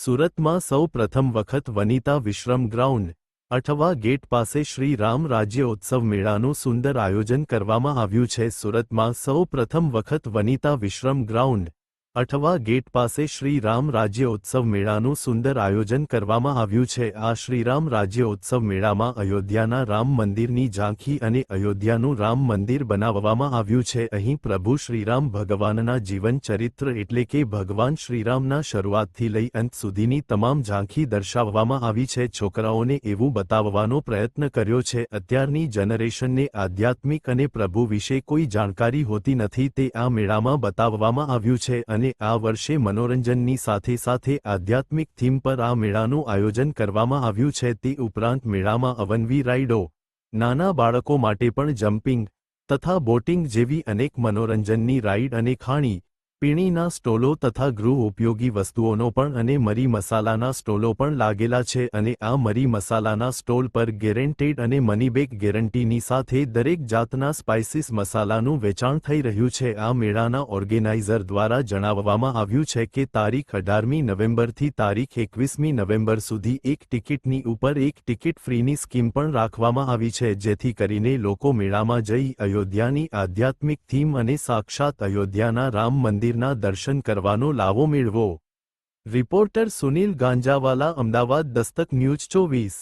સુરતમાં સૌ પ્રથમ વખત વનિતા વિશ્રમ ગ્રાઉન્ડ, અઠવા ગેટ પાસે શ્રી રામ રાજ્યોત્સવ મેળાનું સુંદર આયોજન કરવામાં આવ્યું છે. સુરતમાં સૌ પ્રથમ વખત વનિતા વિશ્રમ ગ્રાઉન્ડ અઠવા ગેટ પાસે શ્રી રામ રાજ્યોત્સવ મેળાનું સુંદર આયોજન કરવામાં આવ્યું છે. આ શ્રીરામ રાજ્યોત્સવ મેળામાં અયોધ્યાના રામ મંદિરની ઝાંખી અને અયોધ્યાનું રામ મંદિર બનાવવામાં આવ્યું છે. અહીં પ્રભુ શ્રીરામ ભગવાનના જીવન ચરિત્ર એટલે કે ભગવાન શ્રીરામના શરૂઆતથી લઈ અંત સુધીની તમામ ઝાંખી દર્શાવવામાં આવી છે. છોકરાઓને એવું બતાવવાનો પ્રયત્ન કર્યો છે. અત્યારની જનરેશનને આધ્યાત્મિક અને પ્રભુ વિશે કોઈ જાણકારી હોતી નથી તે આ મેળામાં બતાવવામાં આવ્યું છે અને આ વર્ષે મનોરંજનની સાથે સાથે આધ્યાત્મિક થીમ પર આ મેળાનું આયોજન કરવામાં આવ્યું છે. તે ઉપરાંત મેળામાં અવનવી રાઇડો નાના બાળકો માટે પણ જમ્પિંગ તથા બોટિંગ જેવી અનેક મનોરંજનની રાઇડ અને ખાણી પીણીના સ્ટોલો તથા ગૃહ ઉપયોગી વસ્તુઓનો પણ અને મરી મસાલાના સ્ટોલો પણ લાગેલા છે અને આ મરી મસાલાના સ્ટોલ પર ગેરેન્ટેડ અને મનીબેક ગેરંટીની સાથે દરેક જાતના સ્પાઇસીસ મસાલાનું વેચાણ થઈ રહ્યું છે. આ મેળાના ઓર્ગેનાઇઝર દ્વારા જણાવવામાં આવ્યું છે કે તારીખ અઢારમી નવેમ્બરથી તારીખ એકવીસમી નવેમ્બર સુધી એક ટિકિટની ઉપર એક ટિકિટ ફ્રીની સ્કીમ પણ રાખવામાં આવી છે, જેથી કરીને લોકો મેળામાં જઈ અયોધ્યાની આધ્યાત્મિક થીમ અને સાક્ષાત અયોધ્યાના રામ મંદિરના દર્શન કરવાનો લાવો મેળવો. રિપોર્ટર સુનિલ ગાંજાવાલા અમદાવાદ દસ્તક ન્યૂઝ ચોવીસ.